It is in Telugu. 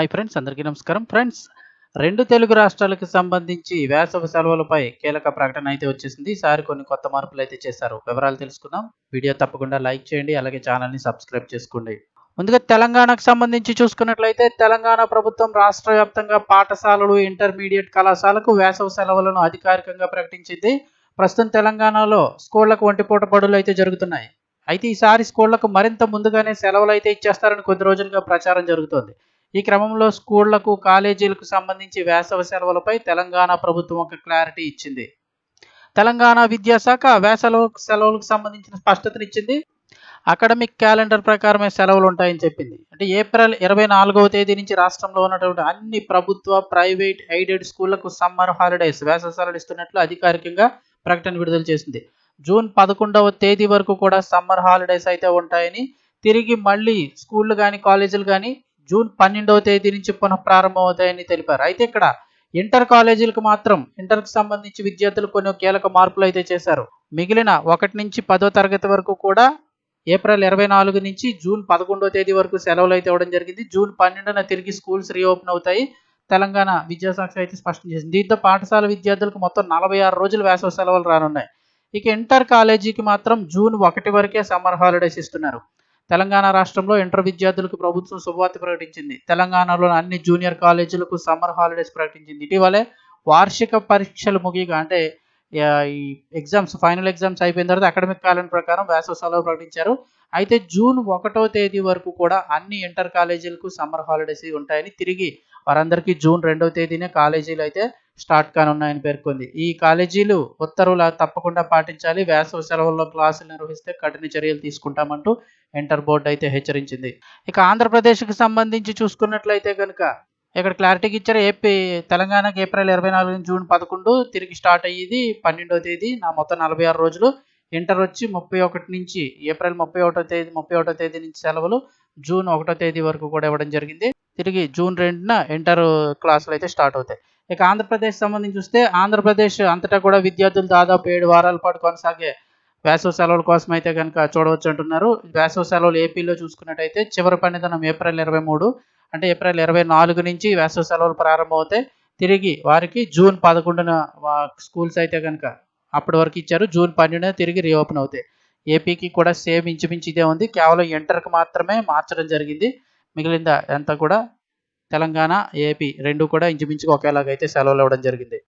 హాయ్ ఫ్రెండ్స్ అందరికీ నమస్కారం. ఫ్రెండ్స్ రెండు తెలుగు రాష్ట్రాలకు సంబంధించి వేసవి సెలవులపై కీలక ప్రకటన అయితే వచ్చేసింది. ఈసారి కొన్ని కొత్త మార్పులు అయితే చేశారు. వివరాలు తెలుసుకుందాం. వీడియో తప్పకుండా లైక్ చేయండి అలాగే ఛానల్ని సబ్స్క్రైబ్ చేసుకోండి. ముందుగా తెలంగాణకు సంబంధించి చూసుకున్నట్లయితే తెలంగాణ ప్రభుత్వం రాష్ట్ర వ్యాప్తంగా పాఠశాలలు ఇంటర్మీడియట్ కళాశాలకు వేసవి సెలవులను అధికారికంగా ప్రకటించింది. ప్రస్తుతం తెలంగాణలో స్కూళ్ళకు ఒంటిపూట పడులు అయితే జరుగుతున్నాయి. అయితే ఈసారి స్కూళ్ళకు మరింత ముందుగానే సెలవులు అయితే ఇచ్చేస్తారని కొద్ది రోజులుగా ప్రచారం జరుగుతోంది. ఈ క్రమంలో స్కూళ్ళకు కాలేజీలకు సంబంధించి వేసవ సెలవులపై తెలంగాణ ప్రభుత్వం ఒక క్లారిటీ ఇచ్చింది. తెలంగాణ విద్యాశాఖ వేసవి సెలవులకు సంబంధించిన స్పష్టతనిచ్చింది. అకాడమిక్ క్యాలెండర్ ప్రకారమే సెలవులు ఉంటాయని చెప్పింది. అంటే ఏప్రిల్ ఇరవై నాలుగవ తేదీ నుంచి రాష్ట్రంలో ఉన్నటువంటి అన్ని ప్రభుత్వ ప్రైవేట్ ఎయిడెడ్ స్కూళ్ళకు సమ్మర్ హాలిడేస్ వేసవి సెలవులు ఇస్తున్నట్లు అధికారికంగా ప్రకటన విడుదల చేసింది. జూన్ పదకొండవ తేదీ వరకు కూడా సమ్మర్ హాలిడేస్ అయితే ఉంటాయని తిరిగి మళ్ళీ స్కూళ్ళు కానీ కాలేజీలు కానీ జూన్ పన్నెండవ తేదీ నుంచి పునః ప్రారంభమవుతాయని తెలిపారు. అయితే ఇక్కడ ఇంటర్ కాలేజీలకు మాత్రం ఇంటర్కు సంబంధించి విద్యార్థులు కొన్ని కీలక మార్పులు అయితే చేశారు. మిగిలిన ఒకటి నుంచి పదో తరగతి వరకు కూడా ఏప్రిల్ ఇరవై నాలుగు నుంచి జూన్ పదకొండవ తేదీ వరకు సెలవులు అయితే ఇవ్వడం జరిగింది. జూన్ పన్నెండున తిరిగి స్కూల్స్ రీఓపెన్ అవుతాయి. తెలంగాణ విద్యాశాఖ అయితే స్పష్టం చేసింది. దీంతో పాఠశాల విద్యార్థులకు మొత్తం నలభై ఆరు రోజులు వేసవి సెలవులు రానున్నాయి. ఇక ఇంటర్ కాలేజీకి మాత్రం జూన్ ఒకటి వరకే సమ్మర్ హాలిడేస్ ఇస్తున్నారు. తెలంగాణ రాష్ట్రంలో ఇంటర్ విద్యార్థులకు ప్రభుత్వం శుభవార్త ప్రకటించింది. తెలంగాణలోని అన్ని జూనియర్ కాలేజీలకు సమ్మర్ హాలిడేస్ ప్రకటించింది. ఇటీవలే వార్షిక పరీక్షలు ముగియగా అంటే ఈ ఎగ్జామ్స్ ఫైనల్ ఎగ్జామ్స్ అయిపోయిన తర్వాత అకాడమిక్ క్యాలెండర్ ప్రకారం వేసవి సెలవు ప్రకటించారు. అయితే జూన్ ఒకటో తేదీ వరకు కూడా అన్ని ఇంటర్ కాలేజీలకు సమ్మర్ హాలిడేస్ ఉంటాయని తిరిగి వారందరికీ జూన్ రెండవ తేదీనే కాలేజీలు అయితే స్టార్ట్ కానున్నాయని పేర్కొంది. ఈ కాలేజీలు ఉత్తర్వులు తప్పకుండా పాటించాలి. వేసవి సెలవుల్లో క్లాసులు నిర్వహిస్తే కఠిన చర్యలు తీసుకుంటామంటూ ఇంటర్ బోర్డు అయితే హెచ్చరించింది. ఇక ఆంధ్రప్రదేశ్కి సంబంధించి చూసుకున్నట్లయితే కనుక ఇక్కడ క్లారిటీకి ఇచ్చారు. ఏపీ తెలంగాణకి ఏప్రిల్ ఇరవై నాలుగు జూన్ పదకొండు తిరిగి స్టార్ట్ అయ్యేది పన్నెండో తేదీ. నా మొత్తం నలభై ఆరు రోజులు. ఇంటర్ వచ్చి ముప్పై ఒకటి నుంచి ఏప్రిల్ ముప్పై ఒకటో తేదీ ముప్పై ఒకటో తేదీ నుంచి సెలవులు జూన్ ఒకటో తేదీ వరకు కూడా ఇవ్వడం జరిగింది. తిరిగి జూన్ రెండున ఇంటర్ క్లాసులు అయితే స్టార్ట్ అవుతాయి. ఇక ఆంధ్రప్రదేశ్ సంబంధించి చూస్తే ఆంధ్రప్రదేశ్ అంతటా కూడా విద్యార్థులు దాదాపు ఏడు వారాల పాటు కొనసాగే వేసవ సెలవుల కోసం అయితే కనుక చూడవచ్చు అంటున్నారు. వేసవి సెలవులు ఏపీలో చూసుకున్నట్టయితే చివరి పనిదనం ఏప్రిల్ ఇరవై మూడు అంటే ఏప్రిల్ ఇరవై నాలుగు నుంచి వేసవ సెలవులు ప్రారంభమవుతాయి. తిరిగి వారికి జూన్ పదకొండున స్కూల్స్ అయితే కనుక అప్పటి వరకు ఇచ్చారు. జూన్ పన్నెండున తిరిగి రీఓపెన్ అవుతాయి. ఏపీకి కూడా సేమ్ ఇంచుమించు ఇదే ఉంది. కేవలం ఇంటర్కి మాత్రమే మార్చడం జరిగింది. మిగిలిందా అంతా కూడా తెలంగాణ ఏపీ రెండు కూడా ఇంచుమించుగా ఒకేలాగైతే సెలవులు ఇవ్వడం జరిగింది.